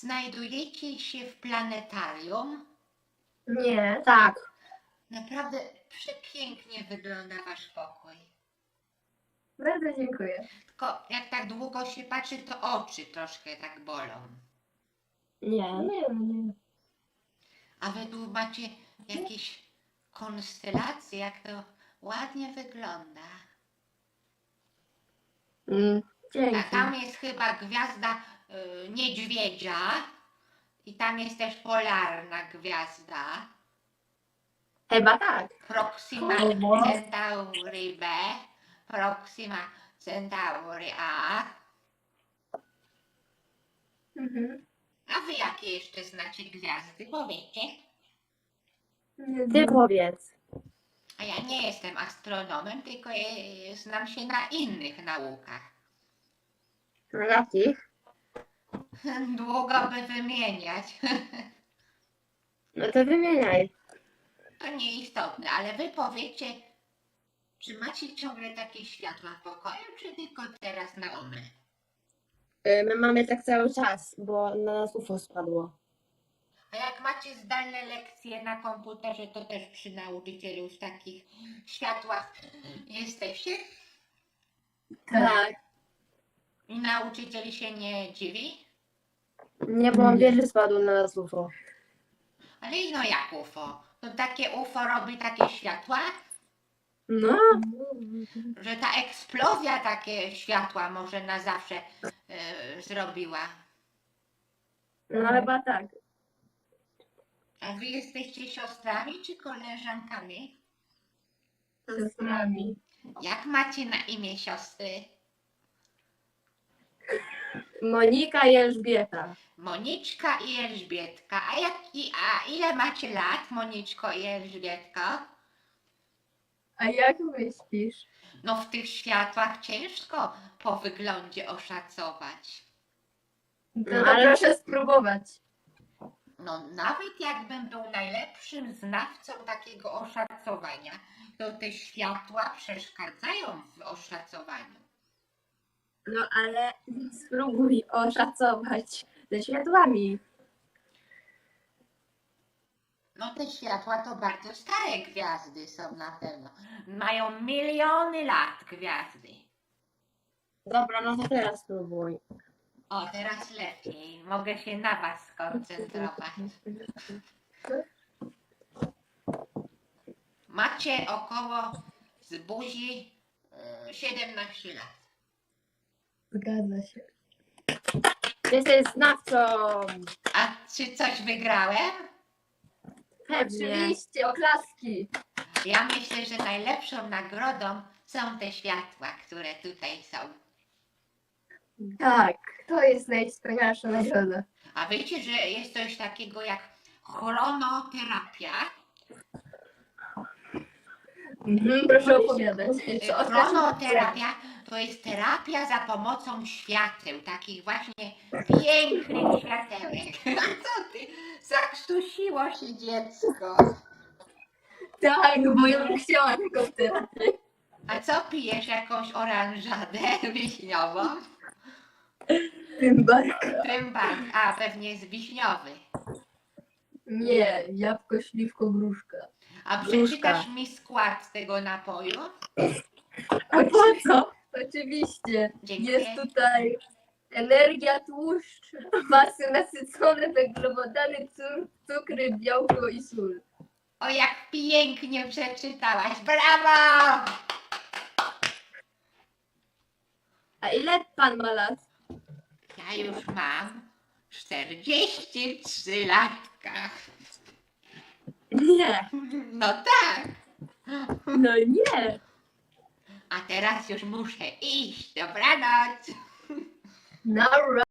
Znajdujecie się w planetarium? Nie. Tak. Naprawdę przepięknie wygląda wasz pokój. Bardzo dziękuję. Tylko jak tak długo się patrzy, to oczy troszkę tak bolą. Nie. Nie, nie. A wy tu macie jakieś konstelacje, jak to ładnie wygląda. Mm, A dzięki. tam jest chyba gwiazda niedźwiedzia i tam jest też polarna gwiazda. Chyba tak. Proxima. Centauri B, Proxima Centauri A. Mhm. A wy jakie jeszcze znacie gwiazdy? Powiecie. Nie Ty powiedz. A ja nie jestem astronomem, tylko znam się na innych naukach. Na jakich? Długo by wymieniać. No to wymieniaj. To nieistotne, ale wy powiecie, czy macie ciągle takie światła w pokoju, czy tylko teraz na one? Y, My mamy tak cały czas, bo na nas UFO spadło. A jak macie zdalne lekcje na komputerze, to też przy nauczycielu w takich światłach jesteście? Tak. I nauczyciel się nie dziwi? Nie, bo on wie, że spadło na nas UFO. Ale no jak UFO? To takie UFO robi takie światła, No. że ta eksplozja takie światła może na zawsze e, zrobiła. No chyba tak. A wy jesteście siostrami czy koleżankami? Z nami. Jak macie na imię siostry? Monika i Elżbieta. Moniczka i Elżbietka. A, jak, i, a ile macie lat, Moniczko i Elżbietko? A jak myślisz? No w tych światłach ciężko po wyglądzie oszacować. No, no, ale- proszę spróbować. No nawet jakbym był najlepszym znawcą takiego oszacowania, to te światła przeszkadzają w oszacowaniu. No ale spróbuj oszacować ze światłami. No te światła to bardzo stare gwiazdy są na pewno. Mają miliony lat gwiazdy. Dobra, no to teraz spróbuj. O, teraz lepiej. Mogę się na was skoncentrować. Macie około z buzi e, 17 lat. Zgadza się. Jesteś znawcą. A czy coś wygrałem? Pewnie. Oczywiście, oklaski. Ja myślę, że najlepszą nagrodą są te światła, które tutaj są. Tak, to jest najwspanialsza nagroda. A wiecie, że jest coś takiego jak chronoterapia? Mhm, proszę opowiadać. Tym? Chronoterapia to jest terapia za pomocą świateł, takich właśnie pięknych światełek. A co ty? Zakrztusiło się dziecko. Tak, bo ja bym chciała taką terapię. A co pijesz? Jakąś oranżadę wiśniową? Bardziej. Trębak. A, pewnie jest wiśniowy. Nie, jabłko, śliwko, gruszka. A Gruszka. przeczytasz mi skład tego napoju? A po co? Oczywiście. Dziękuję. Jest tutaj energia, tłuszcz, masy nasycone, węglowodany, cukry, białko i sól. O, jak pięknie przeczytałaś. Brawo! A ile pan ma lat? Ja już mam 43 latka. Nie. No tak. No nie. A teraz już muszę iść. Dobranoc. Now